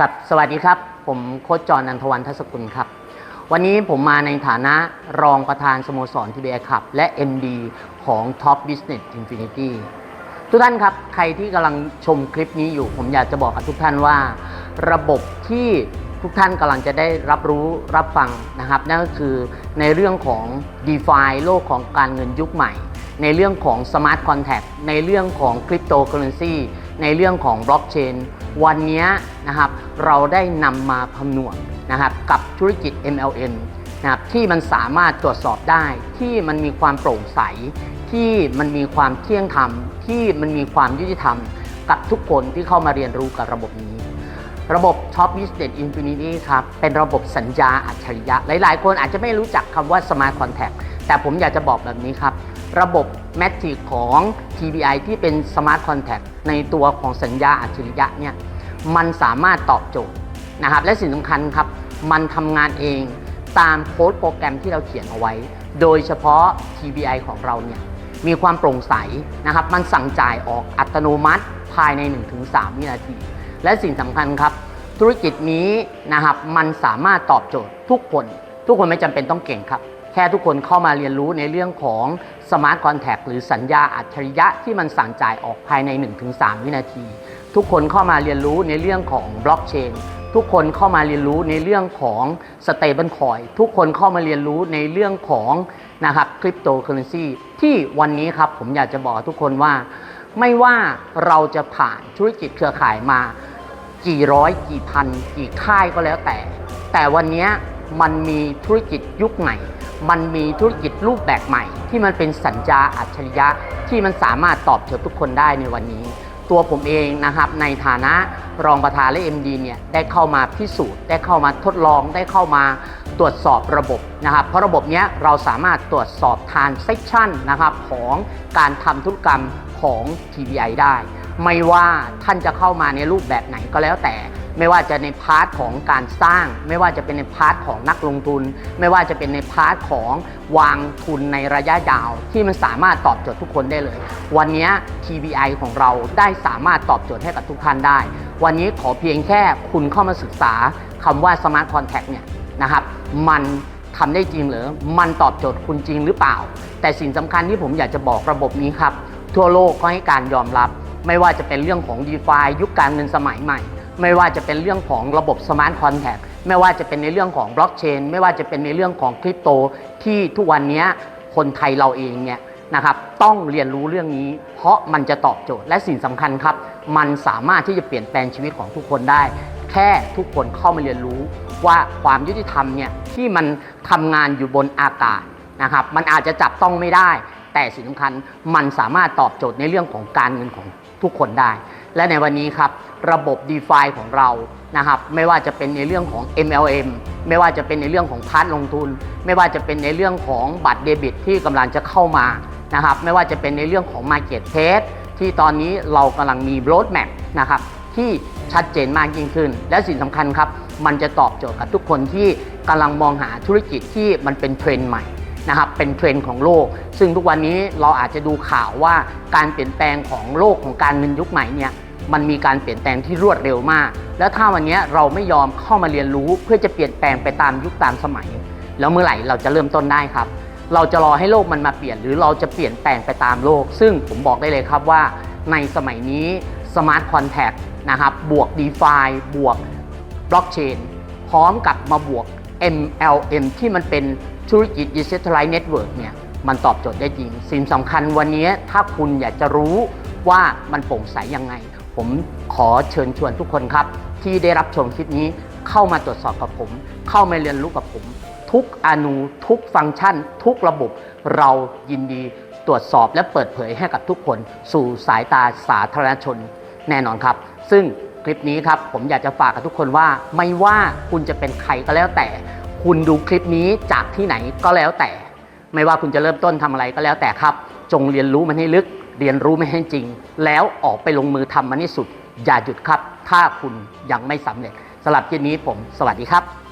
ครับสวัสดีครับ ผมโค้ชจอนันทวันทศกุลครับ วันนี้ผมมาในฐานะรองประธานสโมสรทีเบีไอคับ และ MD ของ Top Business Infinity ทุกท่านครับ ใครที่กำลังชมคลิปนี้อยู่ ผมอยากจะบอกกับทุกท่านว่า ระบบที่ทุกท่านกำลังจะได้รับรู้รับฟังนะครับ นั่นก็คือในเรื่องของ d e f i โลกของการเงินยุคใหม่ ในเรื่องของ Smart Contract ในเรื่องของ Cryptocurrency ในเรื่องของ Blockchain วันนี้นะครับเราได้นำมาผนวกนะครับกับธุรกิจ MLM นะครับที่มันสามารถตรวจสอบได้ที่มันมีความโปร่งใส ที่มันมีความเที่ยงธรรม ที่มันมีความยุติธรรม กับทุกคนที่เข้ามาเรียนรู้กับระบบนี้ ระบบ Top Business Infinity ครับเป็นระบบสัญญาอัจฉริยะ หลาย ๆ คนอาจจะไม่รู้จักคำว่า Smart Contract แต่ผมอยากจะบอกแบบนี้ครับ ระบบ Matrix ของ TBI ที่เป็น Smart Contract ในตัวของสัญญาอัจฉริยะเนี่ยมันสามารถตอบโจทย์นะครับและสิ่งสำคัญครับมันทำงานเองตามโค้ดโปรแกรมที่เราเขียนเอาไว้ โดยเฉพาะ TBI ของเราเนี่ยมีความโปร่งใสนะครับมันสั่งจ่ายออกอัตโนมัติภายใน 1-3 วินาที และสิ่งสำคัญครับ ธุรกิจนี้นะครับมันสามารถตอบโจทย์ทุกคน ทุกคนไม่จำเป็นต้องเก่งครับ แค่ทุกคนเข้ามาเรียนรู้ในเรื่องของ Smart Contract หรือสัญญาอัจฉริยะที่มันสั่งจ่ายออกภายใน 1-3 วินาที ทุกคนเข้ามาเรียนรู้ในเรื่องของบล็อกเชนทุกคนเข้ามาเรียนรู้ในเรื่องของ Stable Coin ทุกคนเข้ามาเรียนรู้ในเรื่องของนะครับคริปโตเคอเรนซีที่วันนี้ครับผมอยากจะบอกทุกคนว่า ไม่ว่าเราจะผ่านธุรกิจเครือข่ายมากี่ร้อยกี่พัน กี่ค่ายก็แล้วแต่ แต่วันนี้มันมีธุรกิจยุคใหม่ มันมีธุรกิจรูปแบบใหม่ ที่มันเป็นสัญญาอัจฉริยะที่มันสามารถตอบโจทย์ทุกคนได้ในวันนี้ ตัวผมเองนะครับในฐานะรองประธานและ MD เนี่ยได้เข้ามาพิสูจน์ ได้เข้ามาทดลองได้เข้ามาตรวจสอบระบบนะครับเพราะระบบเนี้ยเราสามารถตรวจสอบทานเซ c ชันนะครับของการทำธุรกรรมของ TBI ได้ ไม่ว่าท่านจะเข้ามาในรูปแบบไหนก็แล้วแต่ ไม่ว่าจะในพาร์ทของการสร้าง ไม่ว่าจะเป็นในพาร์ทของนักลงทุน ไม่ว่าจะเป็นในพาร์ทของวางทุนในระยะยาว ที่มันสามารถตอบโจทย์ทุกคนได้เลย วันนี้ TBI ของเราได้สามารถตอบโจทย์ให้กับทุกท่านได้ วันนี้ขอเพียงแค่คุณเข้ามาศึกษาคำว่า Smart contact เนี่ยนะครับมันทำได้จริงหรือ มันตอบโจทย์คุณจริงหรือเปล่า แต่สิ่งสำคัญที่ผมอยากจะบอกระบบนี้ครับ ทั่วโลกก็ให้การยอมรับ ไม่ว่าจะเป็นเรื่องของ d e f i ยุคการเงินสมัยใหม่ ไม่ว่าจะเป็นเรื่องของระบบ Smart Contract ไม่ว่าจะเป็นในเรื่องของบล็อกเชนไม่ว่าจะเป็นในเรื่องของคริปโต ที่ทุกวันนี้คนไทยเราเองเนี่ยนะครับต้องเรียนรู้เรื่องนี้ เพราะมันจะตอบโจทย์และสิ่งสำคัญครับ มันสามารถที่จะเปลี่ยนแปลงชีวิตของทุกคนได้ แค่ทุกคนเข้ามาเรียนรู้ว่าความยุติธรรมเนี่ยที่มันทำงานอยู่บนอากาศนะครับมันอาจจะจับต้องไม่ได้ แต่สิ่งสำคัญมันสามารถตอบโจทย์ในเรื่องของการเงินของทุกคนได้ และในวันนี้ครับระบบ d e f i ของเรานะครับไม่ว่าจะเป็นในเรื่องของ MLM ไม่ว่าจะเป็นในเรื่องของพาร์ทลงทุน ไม่ว่าจะเป็นในเรื่องของบัตรเดบิต ที่กำลังจะเข้ามานะครับไม่ว่าจะเป็นในเรื่องของ Market p l a c e ที่ตอนนี้เรากำลังมี road map นะครับที่ชัดเจนมากยิ่งขึ้น และสิ่งสำคัญครับ มันจะตอบโจทย์กับทุกคนที่กำลังมองหาธุรกิจที่มันเป็นเทรนด์ใหม่นะครับเป็นเทรนด์ของโลก ซึ่งทุกวันนี้เราอาจจะดูข่าวว่าการเปลี่ยนแปลงของโลกของการเงินยุคใหม่เนี่ย มันมีการเปลี่ยนแปลงที่รวดเร็วมาก แล้วถ้าวันนี้เราไม่ยอมเข้ามาเรียนรู้ เพื่อจะเปลี่ยนแปลงไปตามยุคตามสมัย แล้วเมื่อไหร่เราจะเริ่มต้นได้ครับ เราจะรอให้โลกมันมาเปลี่ยน หรือเราจะเปลี่ยนแปลงไปตามโลก ซึ่งผมบอกได้เลยครับว่า ในสมัยนี้ Smart Contract นะครับบวก d e f i บวก Blockchain พร้อมกับมาบวก MLM ที่มันเป็นธุรกิจ Decentralized Network เนี่ยมันตอบโจทย์ได้จริง สิ่งสำคัญวันนี้ถ้าคุณอยากจะรู้ว่ามันโปร่งใสยังไง ผมขอเชิญชวนทุกคนครับ ที่ได้รับชมคลิปนี้เข้ามาตรวจสอบกับผม เข้ามาเรียนรู้กับผม ทุกอนูทุกฟังก์ชัน ทุกระบบเรายินดีตรวจสอบและเปิดเผยให้กับทุกคนสู่สายตาสาธารณชนแน่นอนครับ ซึ่งคลิปนี้ครับผมอยากจะฝากกับทุกคนว่า ไม่ว่าคุณจะเป็นใครก็แล้วแต่ คุณดูคลิปนี้จากที่ไหนก็แล้วแต่ ไม่ว่าคุณจะเริ่มต้นทำอะไรก็แล้วแต่ครับ จงเรียนรู้มันให้ลึก เรียนรู้ไม่ให้จริง แล้วออกไปลงมือทำมันที่สุด อย่าหยุดครับ ถ้าคุณยังไม่สำเร็จสำหรับที่นี้ผม สวัสดีครับ